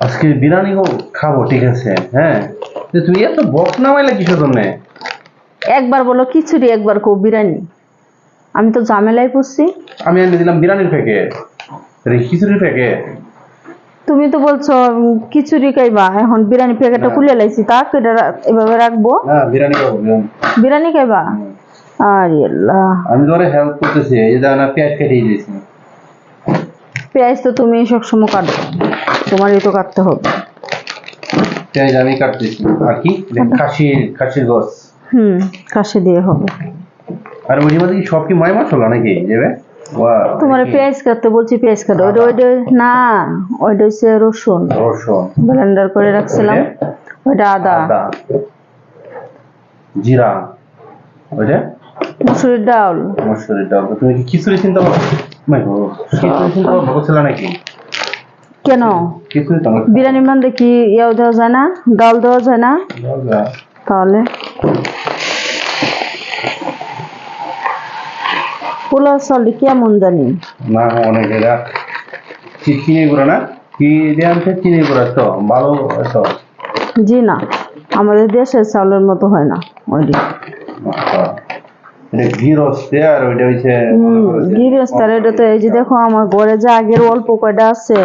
আজকে বিরিয়ানি খাবো- ঠিক আছে হ্যাঁ? তো তুমি এত বক্স নামাইলে কিসের জন্য? একবার বলো খিচুড়ি একবার কো বিরিয়ানি। আমি তো ঝামেলায় পড়ছি। আমি এনে দিলাম বিরিয়ানির প্যাকেট। খিচুড়ির প্যাকেট? তুমি তো বলছো খিচুড়ি খাইবা এখন বিরিয়ানি প্যাকেটটা না। খুলে লাইছি তাক এটা এভাবে রাখব? হ্যাঁ বিরিয়ানি খাব বিরিয়ানি। খাইবা? আরে আল্লাহ। আমি তোমার হেল্প করতেছি এই যে না পেঁয়াজ কেটে দিয়েছি। পেঁয়াজ তো তুমি সবসময় কাটো তোমারই তো কাটতে হবে। পেঁয়াজ আমি কাটতেছি। আর কি? খাসির খাসির গোস হুম কাশি দিয়ে হবে। আর ওই মধ্যে কি সব কি ময় মশলা নাকি যাবে তোমার পেঁয়াজ কাটতে বলছি পেঁয়াজ কাটো ওইটা ওইটা না ওইটা হচ্ছে রসুন। রসুন। ব্লেন্ডার করে রাখছিলাম। ওইটা আদা। আদা। জিরা। ওইটা? মুসুরির ডাল। মসুরির ডাল। তুমি কি খিচুড়ি চিন্তা করো নাকি? কেন? বিরিয়ানি মানে কি ইয়েও দেওয়া যায় না? ডাল দেওয়া যায় না। তাহলে? পোলাও চালটি কেমন জানি? না অনেক চিনি গুঁড়ো না? কি দিয়ে চিনি গুঁড়ো তো ভালো তো। জি না আমাদের দেশের চাউলের মতো হয় না ওইটি হম গিরস্তার এটা তো এই যে দেখো আমার ঘরে যে আগের অল্প কয়টা আছে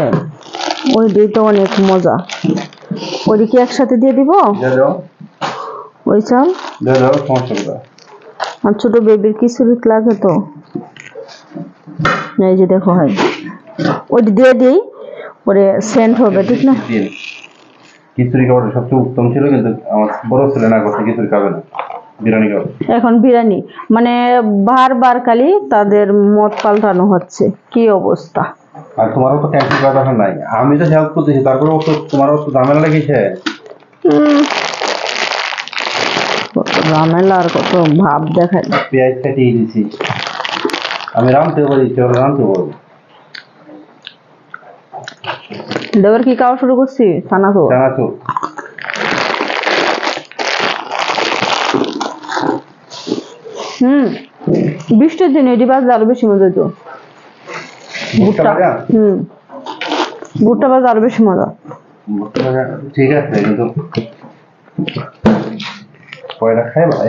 ওই দুইটা অনেক মজা। ওইটি কি একসাথে দিয়ে দিব? ওই চাল? আর ছোট বেবির খিচুড়ি লাগে তো? এই যে দেখো হয় ওইটি দিয়ে দিই ওরে সেন্ট হবে ঠিক না? খিচুড়ি খাওয়াটা সবচেয়ে উত্তম ছিল কিন্তু আমার বড় ছেলে না করতে খিচুড়ি খাবে না। এখন বিরিয়ানি। মানে বারবার খালি তাদের মত পাল্টানো হচ্ছে। কি অবস্থা? আর তোমারও তো টেনশন করার দরকার নাই। আমি তো হেল্প করতেছি তারপরে ও তো তোমারও তো ঝামেলা লেগেছে। কত ঝামেলা আর কত ভাব দেখায়। পেঁয়াজ কাটিয়ে দিয়েছি আমি রামতে পারি চলো রামতে দেবের কি খাওয়া শুরু করছি সানা তো। জানাতো হুম। বৃষ্টির দিনে এটি বাজলে আরও বেশি মজা হতো ভুট্টা হুম। ভুট্টা বাজলে আরও বেশি মজা। ঠিক আছে কিন্তু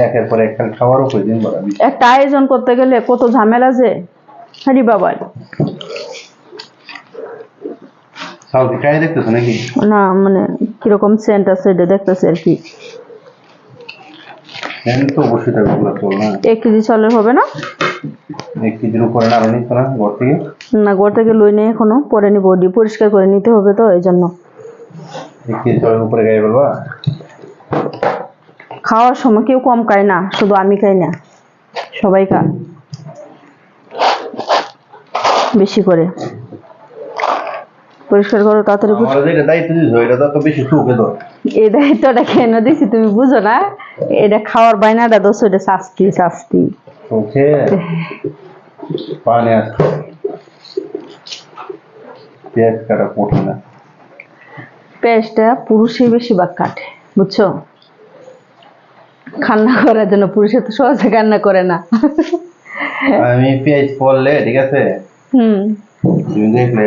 একের পর এক খাওয়ারও প্রয়োজন একটা আয়োজন করতে গেলে কত ঝামেলা যে সাউথ দেখতেছো নাকি? না মানে কীরকম সেন্ট আছে এটা দেখতেছি আর কি। ফ্যান তো অবশ্যই থাকবে ওগুলো চল না। এক কেজি চালের হবে না? এক কেজির উপরে না আরও নিচ্ছ না ঘর থেকে। না ঘর থেকে লই নেই এখনও পরে নিব ওডি পরিষ্কার করে নিতে হবে তো এই জন্য। এক কেজি চালের উপরে গায়ে বলবা খাওয়ার সময় কেউ কম খায় না শুধু আমি খাই না সবাই খায়। বেশি করে। পরিষ্কার করো তাড়াতাড়ি এটা তো বেশি সুখে এই দায়িত্বটা কেন দিছি তুমি বুঝো না? এটা খাওয়ার বাইনাটা দোষ এটা শাস্তি শাস্তি। পানি আসছে পেঁয়াজ কাটা কঠিন না। পেঁয়াজটা ভাগ কাটে বুঝছ? কান্না করার জন্য পুরুষে তো সহজে কান্না করে না। আমি পেঁয়াজ পড়লে ঠিক আছে? হুম। তুমি দেখলে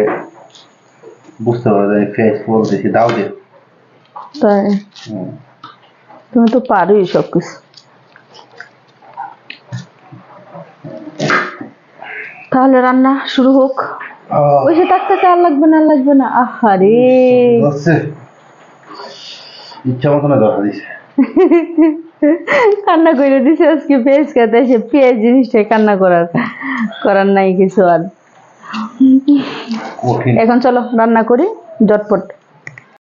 বুঝতে পারো যে পেঁয়াজ পড়তেছি দাও দিয়ে তাই। তুমি তো পারোই সব কিছু তাহলে রান্না শুরু হোক। ওই যে আর লাগবে না লাগবে না। আহারে। ইচ্ছা মতো না দরকার দিছে। কান্না করে দিছে আজকে পেঁয়াজ খেতে এসে পেঁয়াজ জিনিসটা কান্না করার করার নাই কিছু আর। এখন চলো রান্না করি জটপট